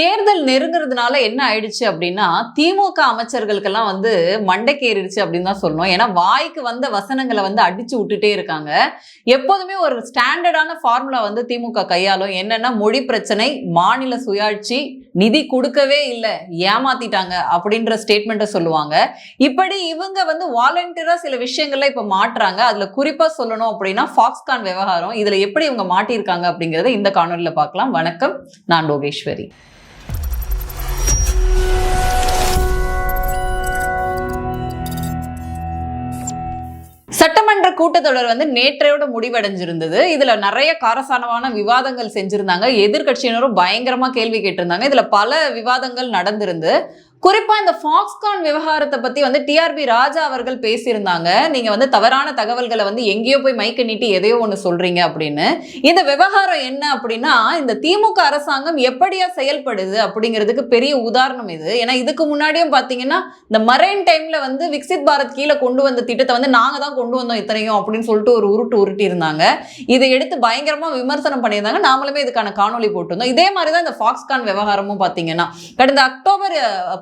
தேர்தல் நெருங்குறதுனால என்ன ஆயிடுச்சு அப்படின்னா திமுக அமைச்சர்களுக்கெல்லாம் வந்து மண்டைக்கு ஏறிடுச்சு அப்படின்னு தான் சொல்லணும். ஏன்னா வாய்க்கு வந்த வசனங்களை வந்து அடிச்சு விட்டுட்டே இருக்காங்க. எப்போதுமே ஒரு ஸ்டாண்டர்டான ஃபார்முலா வந்து திமுக கையாளும். என்னன்னா மொழி பிரச்சனை மாநில சுயாட்சி நிதி கொடுக்கவே இல்லை ஏமாத்திட்டாங்க அப்படின்ற ஸ்டேட்மெண்ட்டை சொல்லுவாங்க. இப்படி இவங்க வந்து வாலண்டியரா சில விஷயங்கள்ல இப்ப மாட்டுறாங்க. அதுல குறிப்பா சொல்லணும் அப்படின்னா ஃபாக்ஸ்கான் விவகாரம். இதுல எப்படி இவங்க மாட்டியிருக்காங்க அப்படிங்கறத இந்த காணொலியில பார்க்கலாம். வணக்கம். நான் லோகேஸ்வரி. சட்டமன்ற கூட்டத்தொடர் வந்து நேற்றையோட முடிவடைஞ்சிருந்தது. இதுல நிறைய காரசாரமான விவாதங்கள் செஞ்சிருந்தாங்க. எதிர்க்கட்சியினரும் பயங்கரமா கேள்வி கேட்டிருந்தாங்க. இதுல பல விவாதங்கள் நடந்திருந்து குறிப்பா இந்த ஃபாக்ஸ்கான் விவகாரத்தை பத்தி வந்து டிஆர்பி ராஜா அவர்கள் பேசியிருந்தாங்க. நீங்க வந்து தவறான தகவல்களை வந்து எங்கேயோ போய் மைக்க நீட்டி எதையோ ஒன்று சொல்றீங்க அப்படின்னு. இந்த விவகாரம் என்ன அப்படின்னா இந்த திமுக அரசாங்கம் எப்படியா செயல்படுது அப்படிங்கிறதுக்கு பெரிய உதாரணம் இது. ஏன்னா இதுக்கு முன்னாடியும் பாத்தீங்கன்னா இந்த மரைன் டைம்ல வந்து விக்சித் பாரத் கீழே கொண்டு வந்த திட்டத்தை வந்து நாங்க தான் கொண்டு வந்தோம் இத்தனையும் அப்படின்னு சொல்லிட்டு ஒரு உருட்டு உருட்டி இருந்தாங்க இதை எடுத்து பயங்கரமா விமர்சனம் பண்ணியிருந்தாங்க. நாமளுமே இதுக்கான காணொலி போட்டிருந்தோம். இதே மாதிரி தான் இந்த ஃபாக்ஸ்கான் விவகாரமும் பாத்தீங்கன்னா கடந்த அக்டோபர்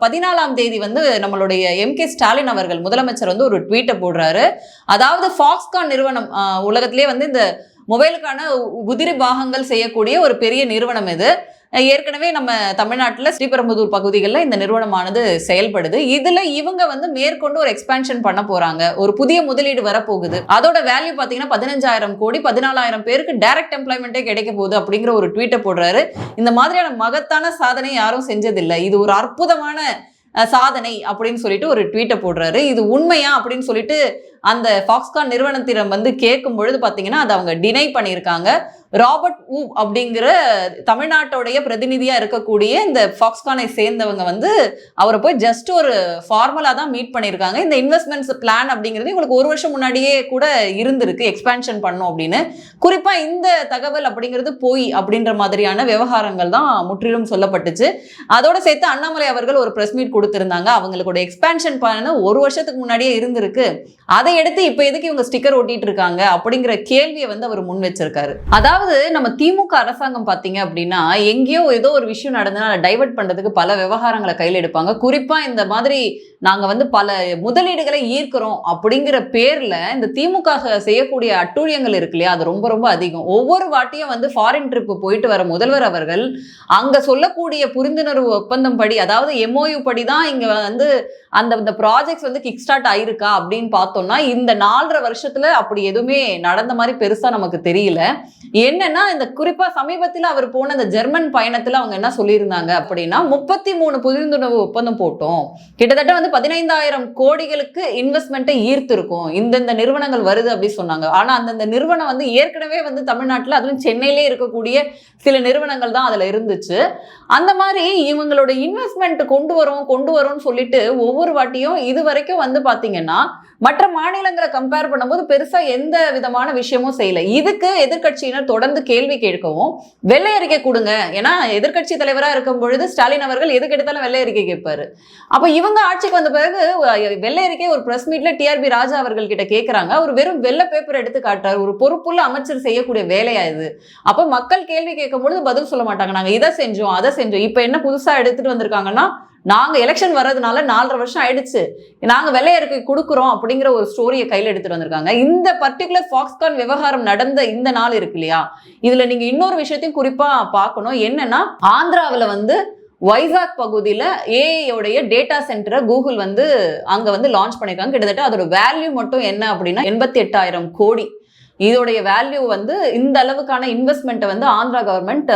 பதினாலாம் தேதி வந்து நம்மளுடைய எம் கே ஸ்டாலின் அவர்கள் முதலமைச்சர் வந்து ஒரு ட்வீட்டை போடுறாரு. அதாவது ஃபாக்ஸ்கான் நிறுவனம் அஹ், உலகத்திலே வந்து இந்த மொபைலுக்கான உதிரி பாகங்கள் செய்யக்கூடிய ஒரு பெரிய நிறுவனம் இது. ஏற்கனவே நம்ம தமிழ்நாட்டில் ஸ்ரீபெரும்புதூர் பகுதிகளில் இந்த நிறுவனமானது செயல்படுது. இதுல இவங்க வந்து மேற்கொண்டு ஒரு எக்ஸ்பான்ஷன் பண்ண போறாங்க. ஒரு புதிய முதலீடு வரப்போகுது. அதோட வேல்யூ பார்த்தீங்கன்னா பதினஞ்சாயிரம் கோடி பதினாலாயிரம் பேருக்கு டைரக்ட் எம்ப்ளாய்மெண்ட்டே கிடைக்க போகுது அப்படிங்கிற ஒரு ட்வீட்டை போடுறாரு. இந்த மாதிரியான மகத்தான சாதனை யாரும் செஞ்சதில்லை. இது ஒரு அற்புதமான சாதனை அப்படின்னு சொல்லிட்டு ஒரு ட்வீட்டை போடுறாரு. இது உண்மையா அப்படின்னு சொல்லிட்டு அந்த ஃபாக்ஸ்கான் நிறுவனத்திடம் வந்து கேட்கும் பொழுது பார்த்தீங்கன்னா அதை அவங்க டினை பண்ணியிருக்காங்க. ராபர்ட் ஊ அப்படிங்கிற தமிழ்நாட்டோடைய பிரதிநிதியா இருக்கக்கூடிய இந்த ஃபாக்ஸ்கானை சேர்ந்தவங்க வந்து அவரை போய் ஜஸ்ட் ஒரு ஃபார்மலா தான் மீட் பண்ணியிருக்காங்க. இந்த இன்வெஸ்ட்மெண்ட்ஸ் பிளான் அப்படிங்கிறது உங்களுக்கு ஒரு வருஷம் முன்னாடியே கூட இருந்திருக்கு எக்ஸ்பேன்ஷன் பண்ணும் அப்படின்னு. குறிப்பா இந்த தகவல் அப்படிங்கிறது போய் அப்படின்ற மாதிரியான விவகாரங்கள் தான் முற்றிலும் சொல்லப்பட்டுச்சு. அதோட சேர்த்து அண்ணாமலை அவர்கள் ஒரு பிரஸ் மீட் கொடுத்திருந்தாங்க. அவங்களோட எக்ஸ்பேன்ஷன் பண்ண ஒரு வருஷத்துக்கு முன்னாடியே இருந்திருக்கு. அதை எடுத்து இப்ப எதுக்கு இவங்க ஸ்டிக்கர் ஒட்டிட்டு இருக்காங்க அப்படிங்கிற கேள்வியை வந்து அவர் முன் வச்சிருக்காரு. அதாவது அதாவது நம்ம திமுக அரசாங்கம் பாத்தீங்க அப்படின்னா எங்கேயோ ஏதோ ஒரு விஷயம் நடந்ததுன்னா டைவெர்ட் டைவர்ட் பண்றதுக்கு பல விவகாரங்களை கையில் எடுப்பாங்க. குறிப்பா இந்த மாதிரி நாங்க வந்து பல முதலீடுகளை ஈர்க்கிறோம் அப்படிங்கிற பேர்ல இந்த திமுக செய்யக்கூடிய அட்டூழியங்கள் இருக்கு இல்லையா அது ரொம்ப ரொம்ப அதிகம். ஒவ்வொரு வாட்டியும் வந்து ஃபாரின் ட்ரிப் போயிட்டு வர முதல்வர் அவர்கள் அங்க சொல்லக்கூடிய புரிந்துணர்வு ஒப்பந்தம் படி அதாவது எம்ஓயு படி தான் இங்க வந்து அந்த இந்த ப்ராஜெக்ட்ஸ் வந்து கிக் ஸ்டார்ட் ஆயிருக்கா அப்படின்னு பார்த்தோம்னா இந்த நாலரை வருஷத்துல அப்படி எதுவுமே நடந்த மாதிரி பெருசா நமக்கு தெரியல. என்னன்னா இந்த குறிப்பா சமீபத்தில் அவர் போன அந்த ஜெர்மன் பயணத்துல அவங்க என்ன சொல்லியிருந்தாங்க அப்படின்னா முப்பத்தி மூணு புரிந்துணர்வு ஒப்பந்தம் போட்டோம். கிட்டத்தட்ட வந்து பதினைந்தாயிரம் கோடிகளுக்கு இன்வெஸ்ட்மெண்ட்டை ஈர்த்திருக்கும். இந்தந்த நிறுவனங்கள் வருது அப்படி சொன்னாங்க. ஆனா அந்தந்த நிறுவனம் வந்து ஏற்கனவே வந்து தமிழ்நாட்டில் அதுவும் சென்னையிலே இருக்கக்கூடிய சில நிறுவனங்கள் தான் அதுல இருந்துச்சு. அந்த மாதிரி இவங்களோட இன்வெஸ்ட்மெண்ட் கொண்டு வரோம் கொண்டு வரோம்னு சொல்லிட்டு ஒவ்வொரு வாட்டியும் இது வரைக்கும் வந்து பாத்தீங்கன்னா மற்ற மாநிலங்களை கம்பேர் பண்ணும்போது பெருசா எந்த விதமான விஷயமும் செய்யல. இதுக்கு எதிர்க்கட்சியினர் தொடர்ந்து கேள்வி கேட்கவும் வெள்ளை அறிக்கை கொடுங்க. ஏன்னா எதிர்க்கட்சி தலைவரா இருக்கும் பொழுது ஸ்டாலின் அவர்கள் எதுக்கு எடுத்தாலும் வெள்ளை அறிக்கை கேட்பாரு. அப்ப இவங்க ஆட்சிக்கு வந்த பிறகு வெள்ளை அறிக்கை ஒரு பிரஸ் மீட்ல டிஆர்பி ராஜா அவர்கள் கிட்ட கேட்கிறாங்க. அவர் வெறும் வெள்ளை பேப்பர் எடுத்து காட்டுறாரு. ஒரு பொறுப்புள்ள அமைச்சர் செய்யக்கூடிய வேலையா இது? அப்ப மக்கள் கேள்வி கேட்கும் பொழுது பதில் சொல்ல மாட்டாங்க. நாங்க இதை செஞ்சோம் அதை செஞ்சோம். இப்ப என்ன புதுசா எடுத்துட்டு வந்திருக்காங்கன்னா நாங்கள் எலெக்ஷன் வர்றதுனால நாலரை வருஷம் ஆயிடுச்சு. நாங்கள் வெள்ளையருக்கு கொடுக்குறோம் அப்படிங்கிற ஒரு ஸ்டோரியை கையில் எடுத்துட்டு வந்திருக்காங்க. இந்த பர்டிகுலர் ஃபாக்ஸ்கான் விவகாரம் நடந்த இந்த நாள் இருக்கு இல்லையா? இதில் நீங்கள் இன்னொரு விஷயத்தையும் குறிப்பாக பார்க்கணும். என்னன்னா ஆந்திராவில் வந்து வைசாக் பகுதியில் ஏஐயோடைய டேட்டா சென்டரை கூகுள் வந்து அங்கே வந்து லான்ச் பண்ணியிருக்காங்க கிட்டத்தட்ட அதோட வேல்யூ மட்டும் என்ன அப்படின்னா எண்பத்தி எட்டாயிரம் கோடி. இதோடைய வேல்யூ வந்து இந்த அளவுக்கான இன்வெஸ்ட்மெண்ட்டை வந்து ஆந்திரா கவர்மெண்ட்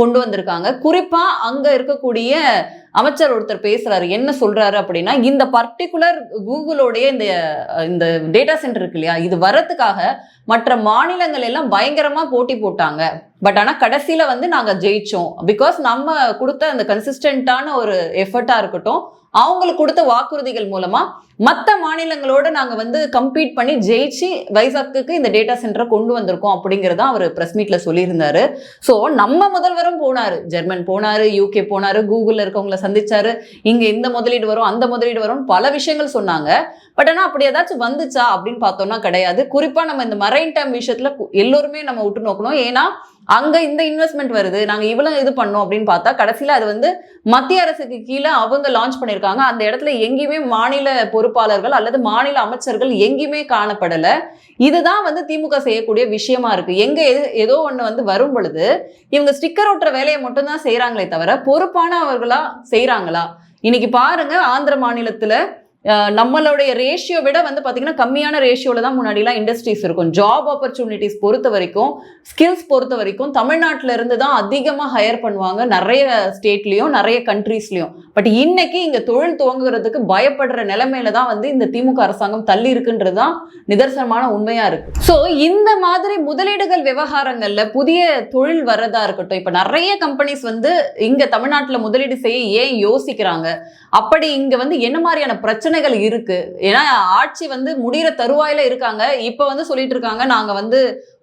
கொண்டு வந்திருக்காங்க. குறிப்பாக அங்கே இருக்கக்கூடிய அமைச்சர் ஒருத்தர் பேசுறாரு. என்ன சொல்றாரு அப்படின்னா இந்த பர்டிகுலர் கூகுளோடைய இந்த இந்த டேட்டா சென்டர் இருக்கு இல்லையா? இது வரத்துக்காக மற்ற மாநிலங்கள் எல்லாம் பயங்கரமா போட்டி போட்டாங்க. பட் ஆனால் கடைசியில் வந்து நாங்கள் ஜெயிச்சோம். பிகாஸ் நம்ம கொடுத்த அந்த கன்சிஸ்டண்ட்டான ஒரு எஃபர்ட்டாக இருக்கட்டும் அவங்களுக்கு கொடுத்த வாக்குறுதிகள் மூலமா மற்ற மாநிலங்களோட நாங்க வந்து கம்பீட் பண்ணி ஜெயிச்சு வைசாக்குக்கு இந்த டேட்டா சென்டரை கொண்டு வந்திருக்கோம் அப்படிங்கறத அவர் பிரஸ் மீட்ல சொல்லியிருந்தாரு. ஸோ நம்ம முதல்வரும் போனாரு. ஜெர்மன் போனாரு யூகே போனாரு கூகுள்ல இருக்கவங்களை சந்திச்சாரு. இங்க இந்த முதலீடு வரும் அந்த முதலீடு வரும் பல விஷயங்கள் சொன்னாங்க. பட் ஆனால் அப்படி ஏதாச்சும் வந்துச்சா அப்படின்னு பார்த்தோம்னா கிடையாது. குறிப்பா நம்ம இந்த மரைன் டைம் விஷயத்துல எல்லோருமே நம்ம உற்று நோக்கணும். ஏன்னா அங்கே இந்த இன்வெஸ்ட்மெண்ட் வருது நாங்கள் இவ்வளோ இது பண்ணோம் அப்படின்னு பார்த்தா கடைசியில் அது வந்து மத்திய அரசுக்கு கீழே அவங்க லான்ச் பண்ணியிருக்காங்க. அந்த இடத்துல எங்கேயுமே மாநில பொறுப்பாளர்கள் அல்லது மாநில அமைச்சர்கள் எங்கேயுமே காணப்படலை. இதுதான் வந்து திமுக செய்யக்கூடிய விஷயமா இருக்கு. எங்கே எது- ஏதோ ஒன்று வந்து வரும் பொழுது இவங்க ஸ்டிக்கர் ஒட்டுற வேலையை மட்டும்தான் செய்கிறாங்களே தவிர பொறுப்பானவர்களா செய்கிறாங்களா இன்னைக்கு பாருங்க ஆந்திர மாநிலத்தில் நம்மளுடைய ரேஷியோ விட வந்து பார்த்தீங்கன்னா கம்மியான ரேஷியோவில் தான் முன்னாடிலாம் இண்டஸ்ட்ரீஸ் இருக்கும். ஜாப் ஆப்பர்ச்சுனிட்டிஸ் பொறுத்த வரைக்கும் ஸ்கில்ஸ் பொறுத்த வரைக்கும் தமிழ்நாட்டுல இருந்து தான் அதிகமாக ஹையர் பண்ணுவாங்க. நிறைய ஸ்டேட்லேயும் நிறைய கண்ட்ரீஸ்லையும் பட் இன்னைக்கு இங்கே தொழில் துவங்குறதுக்கு பயப்படுற நிலைமையில தான் வந்து இந்த திமுக அரசாங்கம் தள்ளி இருக்குன்றது தான் நிதர்சனமான உண்மையாக இருக்கு. ஸோ இந்த மாதிரி முதலீடுகள் விவகாரங்களில் புதிய தொழில் வர்றதா இருக்கட்டும் இப்போ நிறைய கம்பெனிஸ் வந்து இங்கே தமிழ்நாட்டில் முதலீடு செய்ய ஏன் யோசிக்கிறாங்க? அப்படி இங்கே வந்து என்ன மாதிரியான பிரச்சனை பிரச்சனைகள் இருக்கு. ஏன்னா ஆட்சி வந்து முடிகிற தருவாயில இருக்காங்க. இப்ப வந்து சொல்லிட்டு இருக்காங்க நாங்க வந்து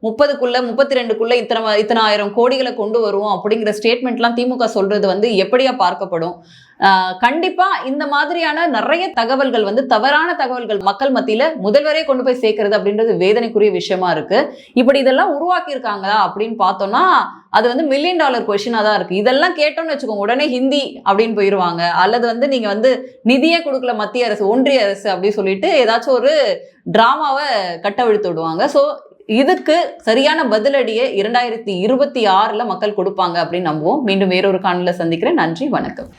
முப்பதுக்குள்ள முப்பத்தி ரெண்டுக்குள்ள இத்தனை இத்தனை ஆயிரம் கோடிகளை கொண்டு வருவோம் அப்படிங்கிற ஸ்டேட்மெண்ட்லாம் திமுக சொல்றது வந்து எப்படியா பார்க்கப்படும்? கண்டிப்பா இந்த மாதிரியான நிறைய தகவல்கள் வந்து தவறான தகவல்கள் மக்கள் மத்தியில முதல்வரே கொண்டு போய் சேர்க்கறது அப்படின்றது வேதனைக்குரிய விஷயமா இருக்கு. இப்படி இதெல்லாம் உருவாக்கி இருக்காங்களா அப்படின்னு பார்த்தோம்னா அது வந்து மில்லியன் டாலர் கொஷினாக தான் இருக்கு. இதெல்லாம் கேட்டோம்னு வச்சுக்கோங்க உடனே ஹிந்தி அப்படின்னு போயிடுவாங்க அல்லது வந்து நீங்க வந்து நிதியே கொடுக்கல மத்திய அரசு ஒன்றிய அரசு அப்படின்னு சொல்லிட்டு ஏதாச்சும் ஒரு டிராமாவை கட்டவிழ்த்து விடுவாங்க. ஸோ இதுக்கு சரியான பதிலடியை இரண்டாயிரத்தி இருபத்தி ஆறுல மக்கள் கொடுப்பாங்க அப்படின்னு நம்புவோம். மீண்டும் வேறொரு காணொலியில் சந்திக்கிறேன். நன்றி வணக்கம்.